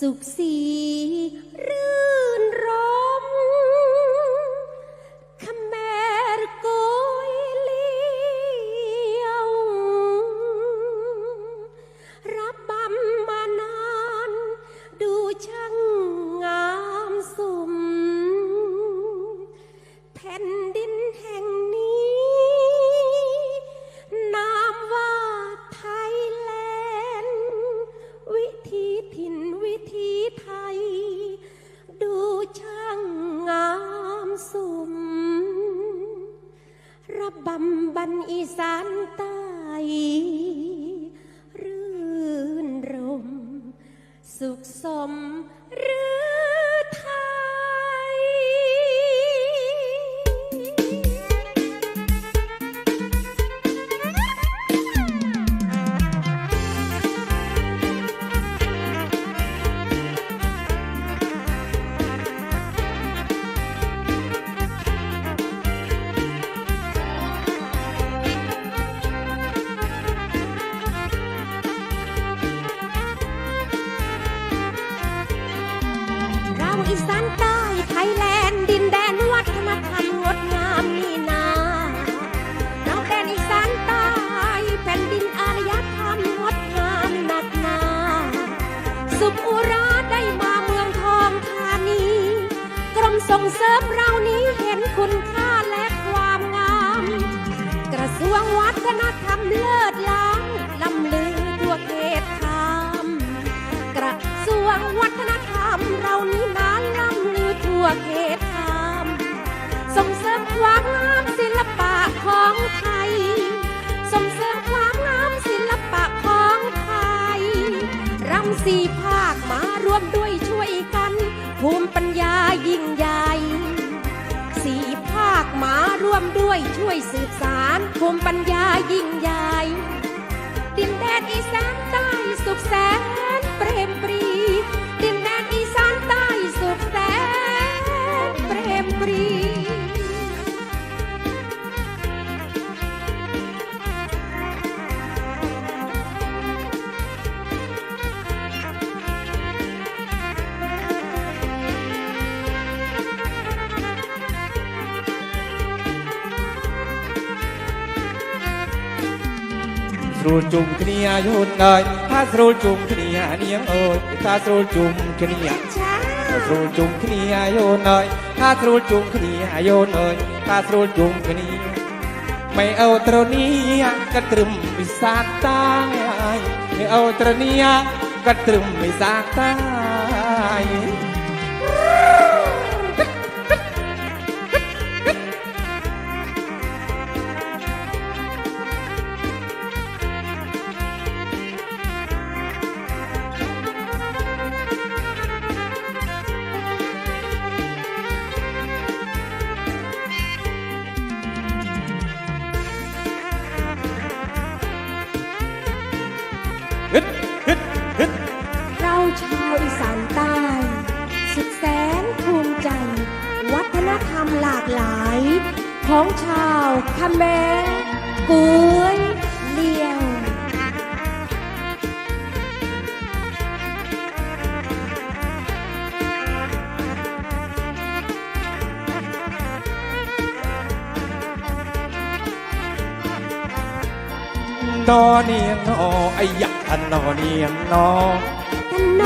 สุขสี บันอีสานใต้รื่นรม สุขสม ฒนธรรมเลิศล้ำลำลือทั่วเขตคามกระทรวงวัฒนธรรมเรานี้นานลำลือทั่วเขตคามส่งเสริมความงามศิลปะของไทยส่งเสริมความงามศิลปะของไทยรำสี่ รวมด้วยช่วยสืบสารภูมิปัญญายิ่งใหญ่ ดินแดนอีสานใต้สุขแสนเปรมป ជុំគ្នាយូរហើយថាស្រួលជុំគ្នានាងអូនថាស្រួលជុំគ្នាចាស្រួលជុំគ្នាយូរហើយថាស្រួលជុំគ្នាយូរហើយថាស្រួលជុំគ្នាមិនអូត្រនីកាត់ត្រឹមវិសាតាអើយមិនអូត្រនីកាត់ត្រឹមវិសាតាអើយากหลาย ของชาวคาแมรกุยเลียวนอเนียงนอไอยักษ์อันนอเนียงนอ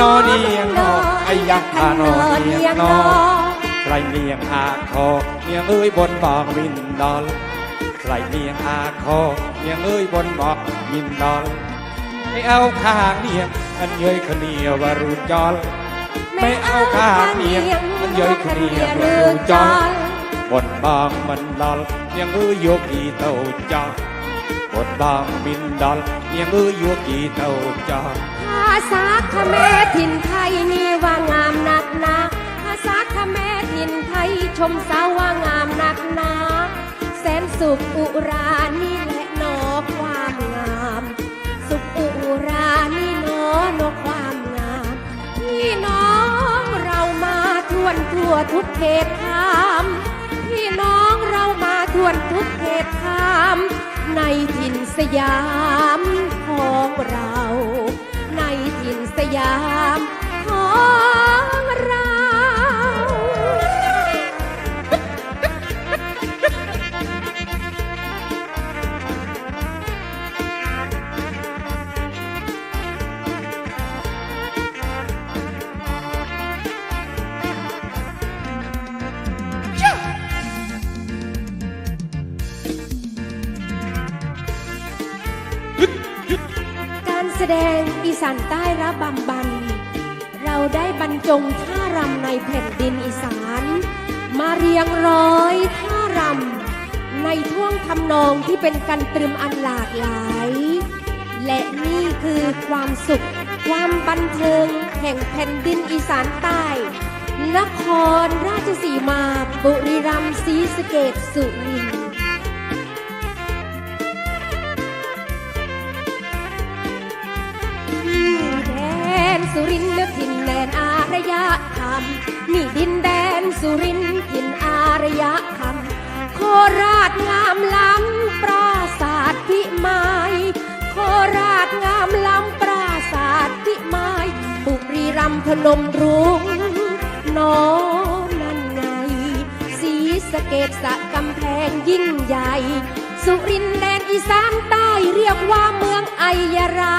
นอเนียงนอไอยักษ์นอเนียงนอ ใครเนียงอาคอเนียงเอ้ยบนบอกมินดอลใครเนียงอาคอเนียงเอ้ยบนบอกมินดอลไม่เอาข้างเนียงอันเย้ยขเนียวารุจอลไม่เอาข้างเนียงอันเย้ยขเนียวารุจอลบนบางมันดอลเนียงเอ้ยโยกีเต้าจอลบนบางมินดอลเนียงเอ้ยโยกีเต้าจอลภาษาคาแมรถิ่นไทยนี่ว่างามนักหนาภาษาคาินไทยชมสาวว่างามนักหนา แสนสุขอุรานี่แหละนอความงาม สุขอุรานี่นอนอความงามพี่น้องเรามาทวนทั่วทุกเขตคามพี่น้องเรามาทวนทุกเขตคามในถิ่นสยามของเรา ในถิ่นสยามของเรา ดงอีสานใต้ระบำบัน เราได้บรรจงท่ารำในแผ่นดินอีสาน มาเรียงร้อยท่ารำในท่วงทำนองที่เป็นกันตรึมอันหลากหลาย และนี่คือความสุข ความบันเทิงแห่งแผ่นดินอีสานใต้นครราชสีมา บุรีรัมย์ศรีสะเกดสุรินทร์ สุรินทร์ถิ่นแดนอารยธรรมนี่ดินแดนสุรินทร์ถิ่นอารยธรรมโคราชงามล้ำปราสาทพิมายโคราชงามล้ำปราสาทพิมายบุรีรัมย์พนมรุ้งน้องนั่นไงศรีสะเกดสะกำแพงยิ่งใหญ่ สุรินทร์แดนอีสานใต้เรียกว่าเมืองไอยรา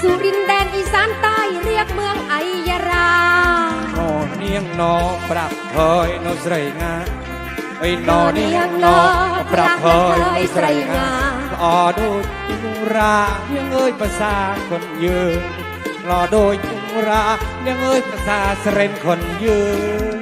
สุรินทร์แดนอีสานใต้เรียกเมืองไอยารานอเนียงนอปรับเฮยนอใส่งาไอ้ยนอเนียงนอปรับเฮยนอใส่งาลอโดยยุงรายังเอ้ยภาษาคนยืนรอโดยยุงรายังเอ้ยภาษาเสรนคนยืน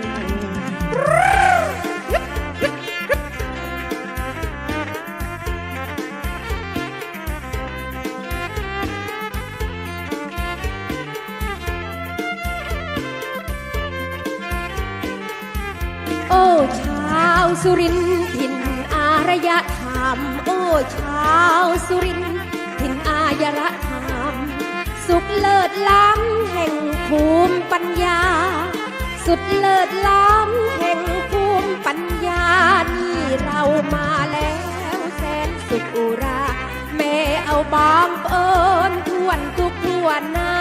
าวสุรินทร์ถิ่นอารยธรรม โอ้ชาวสุรินทร์ถิ่นอารยธรรม สุขเลิศล้ำแห่งภูมิปัญญา สุดเลิศล้ำแห่งภูมิปัญญา นี่เรามาแล้วแสนสุขอุรา แม่เอาบางเอิญทวนทุกทั่วหน้า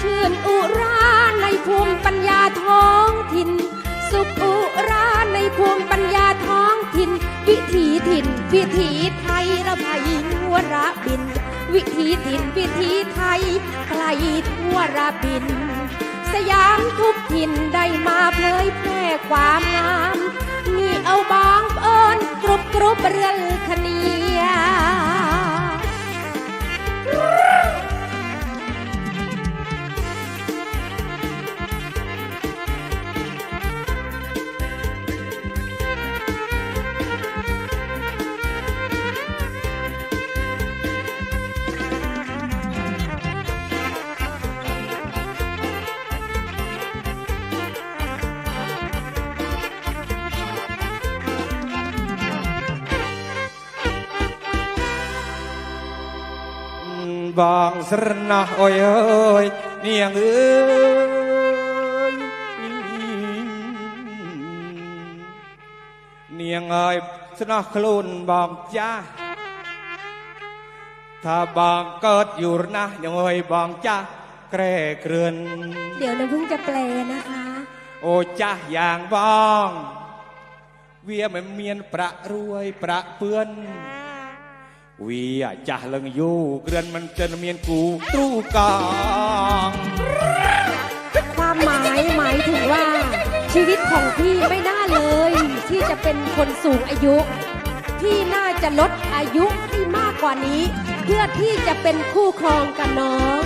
ชื่นอุราในภูมิปัญญาท้องถิ่น สุขอุรา ภูมิปัญญาท้องถิ่น วิถีถิ่น วิถีไทยระไพทั่วระบิน วิถีถิ่นวิถีไทยไกลทั่วระบิน สยามทุกถิ่นได้มาเผยแพร่ความงามนี่เอาบางเอิญกรุบกรุบเรือนค บางสรณะโอ้ยเอ้ยเนียงเอ้ยเนียงเอ้ยสนะคลุนบางจ้าถ้าบางเกิดอยู่นะยังเอ้ยบางจ้าแกร่เกรือนเดี๋ยวน้ำพึ่งจะแปลนะคะ โอ้จ้าอย่างบองเวียเหมือนเมียนประรวยประเปื้อน วียจ้าเลิงอยู่เกรือนมันเจนเมียนกูตรูกองความหมายหมายถึงว่า ชีวิตของพี่ไม่น่าเลย ที่จะเป็นคนสูงอายุ พี่น่าจะลดอายุให้มากกว่านี้ เพื่อที่จะเป็นคู่ครองกับน้อง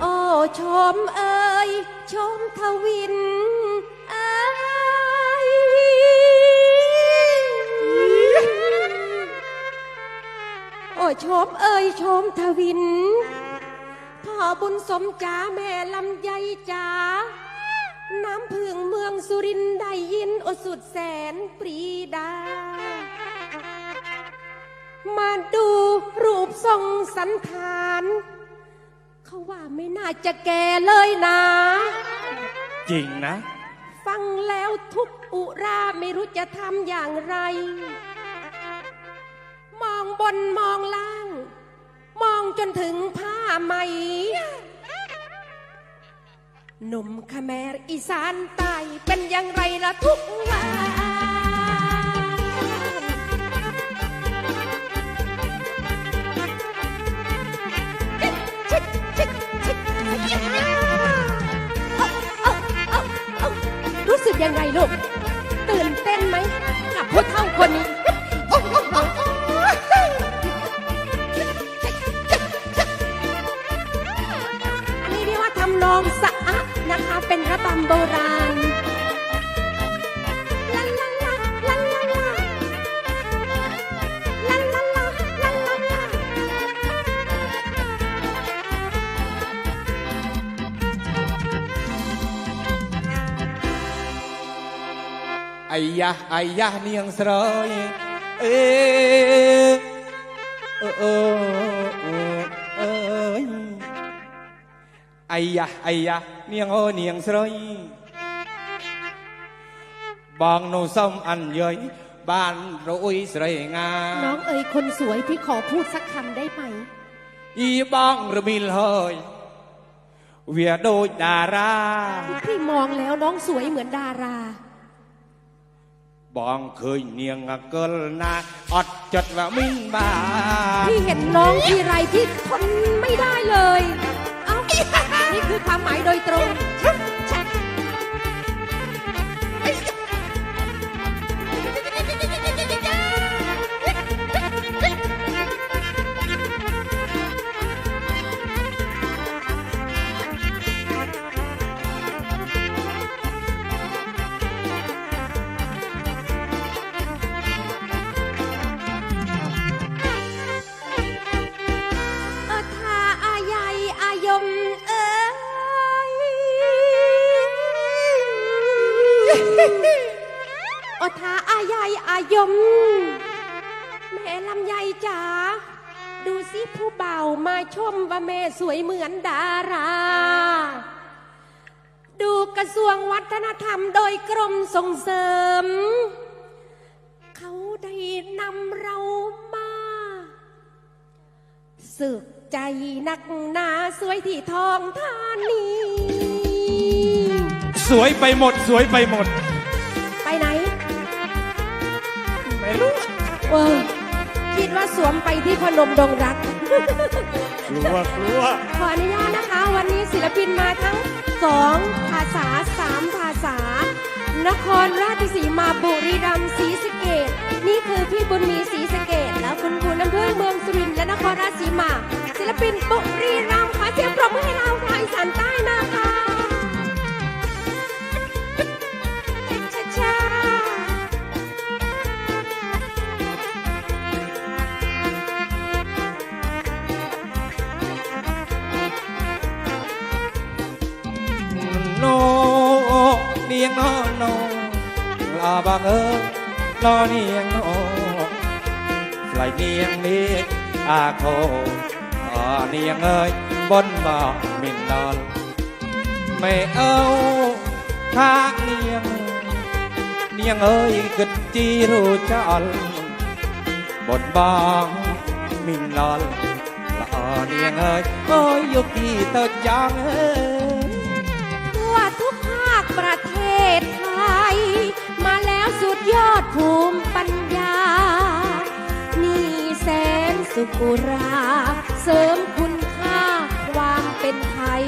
โอ้ชมเอ่ยชมทวิน โอ้ชมเอ่ยชมทวิน พ่อบุญสมจ๋าแม่ลำไยจ๋าน้ำพึ่งเมืองสุรินทร์ได้ยินโอสุดแสนปรีดา มาดูรูปทรงสันฐาน เขาว่าไม่น่าจะแก่เลยนะ จริงนะ ฟังแล้วทุกอุราไม่รู้จะทำอย่างไรม องบนมองล่าง มองจนถึงผ้าไหม หนุ่มขแมรอีสานใต้เป็นอย่างไรละทุกวันรู้สึกยังไงลูก ตื่นเต้นไหมกับผู้เฒ่าคนนี้อัน เป็นระบำโบราณไอ้ยะไอ้ยะเนียงสรอยเอเออเออเออไอ้ยะไอ้ยะ នាងអើយនាងស្រីបងនោះសូមអញ្ញយបានរួយស្រីងាน้องเอ๋ยคนสวยพี่ขอพูดสักคำได้ไหม អ៊ីបងរមីលวยเวียดุดาราพี่มองแล้วน้องสวยเหมือนดาราบបងឃើញនាងអកលណាអត់ចិត្តវាមិនបាาพี่เห็นน้องทีไรพี่ทนไม่ได้เลย นี่คือความหมายโดยตรง ผู้เบาวมาชมว่าแม่สวยเหมือนดารา ดูกระทรวงวัฒนธรรมโดยกรมส่งเสริม เขาได้นำเรามาสึกใจนักหนาสวยที่ทองธานีสวยไปหมดสวยไปหมด ไปไหน ไม่รู้เออคิดว่าสวมไปที่พนมดงรัก กลัวกลัวขออนุญาตนะคะ วันนี้ศิลปินมาทั้งสองภาษาสามภาษา นครราชสีมาบุรีรัมย์ศรีสะเกดนี่คือพี่บุญมีศรีสะเกดแล้วคุณคุณอำเภอเมืองสุรินทร์และนครราชสีมา ศิลปินบุรีรัมย์ขอเสียงปรบมือให้เราไทยสันใต้นะคะ ลาบางเอิญลอเนียงโนไหลเนียงนี้อาโคอ่าเนียงเอ้ยบนบ่อมินนอน ไม่เอาทางเนียง เนียงเอ้ยกึดจีรู้จอลบนบางมินนอนละอ่าเนียงเอ้ยโอ้ยยุกีเตอจางเอ้ย ยอดภูมิปัญญา นี่แสนสุกุรา เสริมคุณค่าความเป็นไทย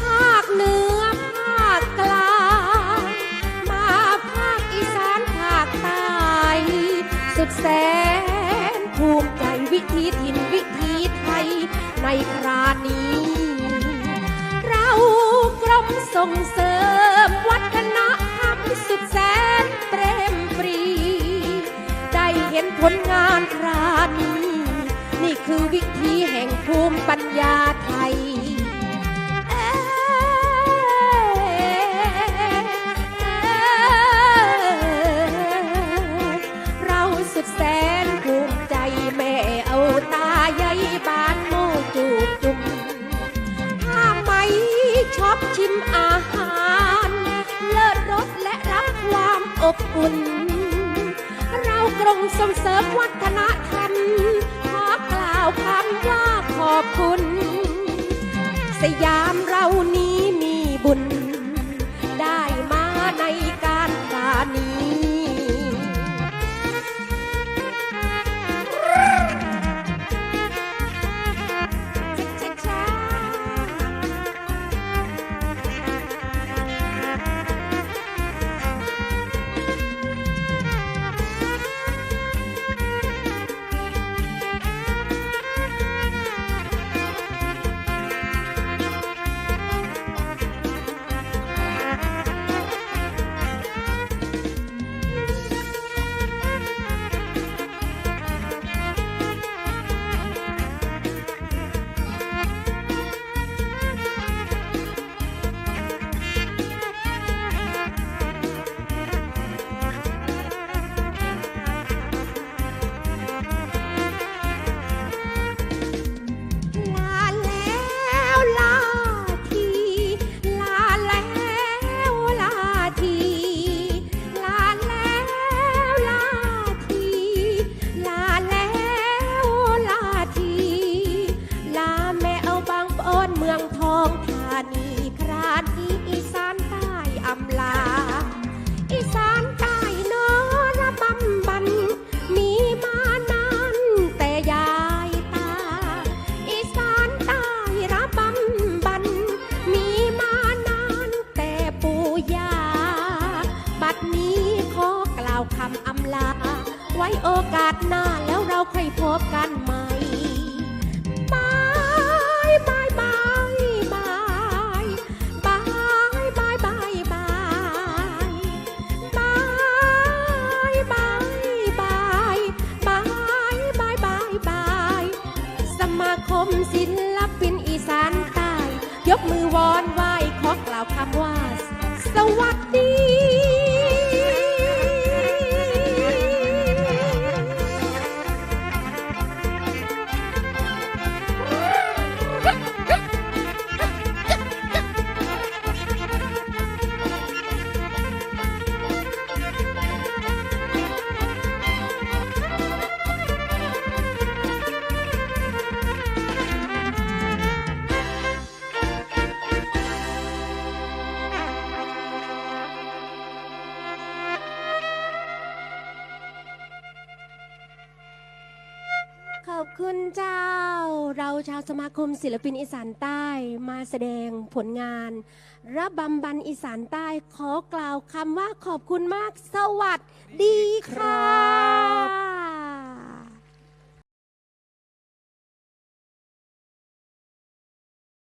ภาคเหนือภาคกลางมาภาคอีสานภาคใต้สุดแสนภูมิใจวิถีถิ่นวิถีไทยในครานี้ เรากรมส่งเสริมวัฒนธรรม สุดแสนเปรมปรี ได้เห็นผลงานครานี้ นี่คือวิธีแห่งภูมิปัญญา องทองธานีครานี้ มือวอน สมาคมศิลปินอีสานใต้มาแสดงผลงาน ระบำบันอีสานใต้ขอกล่าวคำว่าขอบคุณมาก สวัสดีค่ะ